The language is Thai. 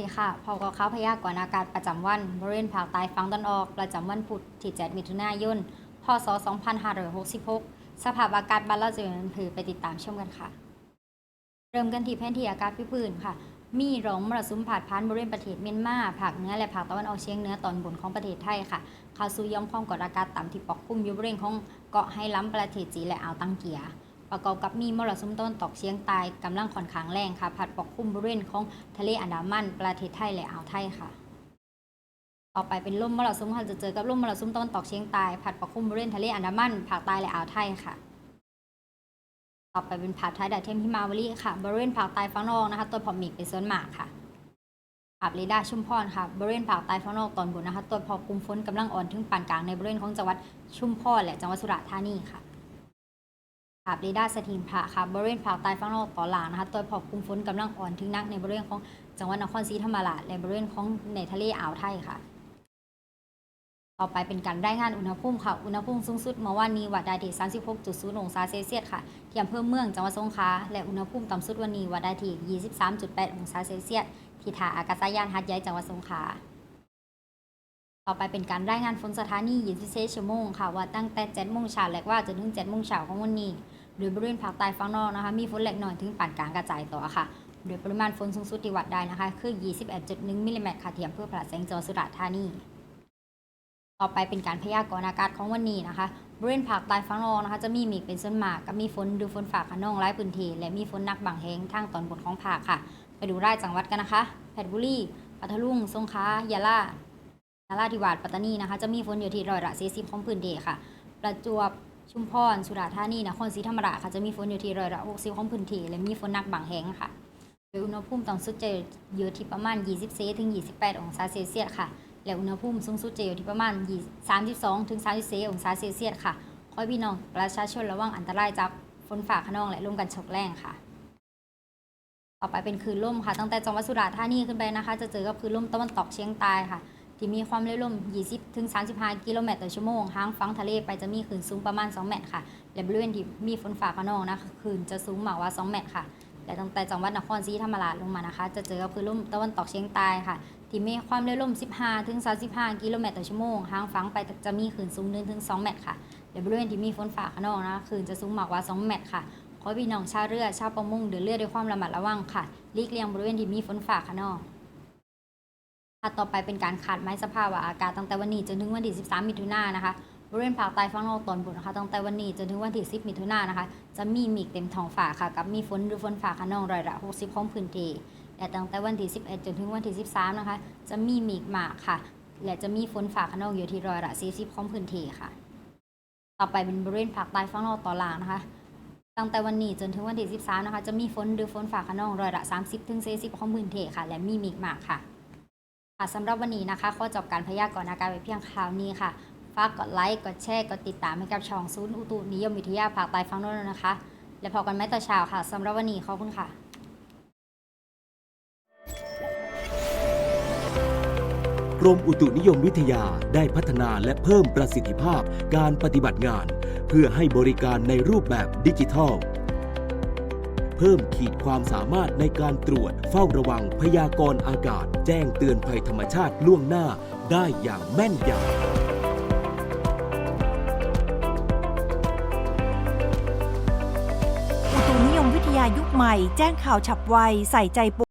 ดีค่ะพบกับข่าวพยากรณ์อากาศประจำวันบริเวณภาคใต้ฝั่งตะวันออก ประจำวันพุธที่ 7 มิถุนายน พศ 2566 สภาพอากาศบ้านเราจะเป็นผือไปติดตามชมกันค่ะ เริ่มกันที่แผนที่อากาศพื้นค่ะ มีร่องมรสุมผาดผ่านบริเวณประเทศเมียนมาภาคเหนือและภาคตะวันออกเฉียงเหนือตอนบนของประเทศไทยค่ะเข้าสู่ย่อมความกดอากาศต่ำที่ปกคลุมอยู่บริเวณของเกาะไฮลัมประเทศจีนและอ่าวตังเกียร์ ประกอบกับมีมรสุมตะวันตกเฉียงใต้กำลังค่อนข้างแรงค่ะ พัดปกคลุมบริเวณของทะเลอันดามันประเทศไทยและอ่าวไทยค่ะต่อไปเป็นลมมรสุมค่ะจะเจอกับลมมรสุมตะวันตกเฉียงใต้พัดปกคลุมบริเวณทะเลอันดามันภาคใต้และอ่าวไทยค่ะ ต่อไปเป็นภาพท้ายดาวเทียมหิมาวลีค่ะ บริเวณภาคใต้ฝั่งนอกนะคะตัวพอมีเป็นส่วนมากค่ะภาพเรดาร์ชุมพรค่ะบริเวณภาคใต้ฝั่งนอกตอนบนนะคะตัวพอกลุ่มฝนกำลังอ่อนถึงปานกลางในบริเวณของจังหวัดชุมพรและจังหวัดสุราษฎร์ธานีค่ะ ภาพเรดาร์สถิงพระค่ะบริเวณภาคใต้ฝั่งนอกตอนล่างนะคะตัวพอกลุ่มฝนกำลังอ่อนถึงนักในบริเวณของจังหวัดนครศรีธรรมราชและบริเวณของในทะเลอ่าวไทยค่ะ ต่อไปเป็นการรายงานอุณหภูมิค่ะ อุณหภูมิสูงสุดเมื่อวานนี้วัดได้ที่36.0องศาเซลเซียสค่ะที่อำเภอเมืองจังหวัดสงขลาและอุณหภูมิต่ำสุดวันนี้วัดได้ที่23.8 องศาเซลเซียสที่ท่าอากาศยานหัดใหญ่จังหวัดสงขลา ต่อไปเป็นการรายงานฝนสถานี24ชั่วโมงค่ะว่าตั้งแต่7โมงเช้าและว่าจนถึง7โมงเช้าของวันนี้ โดยบริเวณภาคใต้ฝั่งนอกนะคะมีฝนเล็กน้อยถึงปานกลางกระจายตัวค่ะ โดยปริมาณฝนสูงสุดที่วัดได้นะคะ คือ 21.1มิลลิเมตรค่ะเทียมเพื่อผลัดแสงจังหวัดสุราษฎร์ธานี ต่อไปเป็นการพยากรณ์อากาศของวันนี้นะคะ บริเวณภาคใต้ฝั่งนอกนะคะจะมีเมฆเป็นส่วนมากกับมีฝนดูฝนฟ้าขนองหลายพื้นที่และมีฝนหนักบางแห่งทางตอนบนของภาคค่ะ ไปดูรายจังหวัดกันนะคะเพชรบุรี ปัทลุง สงขลายะลา นราธิวาสปัตตานีนะคะจะมีฝนอยู่ที่ร้อยละ40ของพื้นที่ค่ะ ประจวบชุมพรสุราษฎร์ธานีนครศรีธรรมราชค่ะจะมีฝนอยู่ที่ร้อยละ60ของพื้นที่และมีฝนหนักบางแห่งค่ะโดยอุณหภูมิต่ำสุดจะอยู่ที่ประมาณ 24ถึง28 องศาเซลเซียสค่ะ และอุณหภูมิสูงสุดจะอยู่ที่ประมาณ 32ถึง34องศาเซลเซียสค่ะขอให้พี่น้องประชาชนระวังอันตรายจากฝนฟ้าขนองและลมกันโชกแรงค่ะต่อไปเป็นคืนลมค่ะ ตั้งแต่จังหวัดสุราษฎร์ธานีขึ้นไปนะคะ จะเจอกับคืนลมตะวันตกเฉียงใต้ค่ะ ที่มีความเร็วลม 20 ถึง 35 กิโลเมตรต่อชั่วโมงห่างฝั่งทะเลไปจะมีคลื่นสูงประมาณ 2 เมตรค่ะ และบริเวณที่มีฝนฟ้าขนองนะคะคลื่นจะสูงมากกว่า 2 เมตรค่ะ และตั้งแต่จังหวัดนครศรีธรรมราชลงมานะคะ จะเจอกับคลื่นลมตะวันตกเฉียงใต้ค่ะ ที่มีความเร็วลม 15 ถึง 35 กิโลเมตรต่อชั่วโมงห่างฝั่งไปจะมีคลื่นสูง1ถึง 2 เมตรค่ะและบริเวณที่มีฝนฟ้าขนองนะคะคลื่นจะสูงมากกว่า 2 เมตรค่ะขอพี่น้องชาวเรือชาวประมงเดินเรือด้วยความระมัดระวังค่ะหลีกเลี่ยงบริเวณที่มีฝนฟ้าขนอง ต่อไปเป็นการขาดไม้สภาพอากาศตั้งแต่วันนี้จนถึงวันที่ 13 มิถุนายนนะคะบริเวณภาคใต้ฝั่งนอกตอนบนนะคะตั้งแต่วันนี้จนถึงวันที่ 10 มิถุนายนนะคะ จะมีเมฆเต็มท้องฟ้าค่ะ กับมีฝนหรือฝนฟ้าขนองร้อยละ 60 ของพื้นที่และตั้งแต่วันที่ 11 จนถึงวันที่ 13 นะคะ จะมีเมฆมากค่ะ และจะมีฝนฟ้าขนองอยู่ที่ร้อยละ 40 ของพื้นที่ค่ะ ต่อไปเป็นบริเวณภาคใต้ฝั่งนอกตอนล่างนะคะตั้งแต่วันนี้จนถึงวันที่ 13 นะคะ จะมีฝนหรือฝนฟ้าขนองร้อยละ 30-40 ของพื้นที่ค่ะ และมีเมฆมากค่ะ ค่ะสำหรับวันนี้นะคะขอจบการพยากรณ์อากาศไปเพียงคราวนี้ค่ะ ฝากกดไลค์ กดแชร์ กดติดตามให้กับช่องศูนย์อุตุนิยมวิทยาภาคใต้ฝั่งโน้นด้วยนะคะ และพบกันไหมต่อนเช้าค่ะสำหรับวันนี้ขอบคุณค่ะกรมอุตุนิยมวิทยาได้พัฒนาและเพิ่มประสิทธิภาพการปฏิบัติงาน เพื่อให้บริการในรูปแบบดิจิทัล เพิ่มขีดความสามารถในการตรวจ เฝ้าระวังพยากรณ์อากาศ แจ้งเตือนภัยธรรมชาติล่วงหน้าได้อย่างแม่นยำอุตุนิยมวิทยายุคใหม่แจ้งข่าวฉับไว ใส่ใจป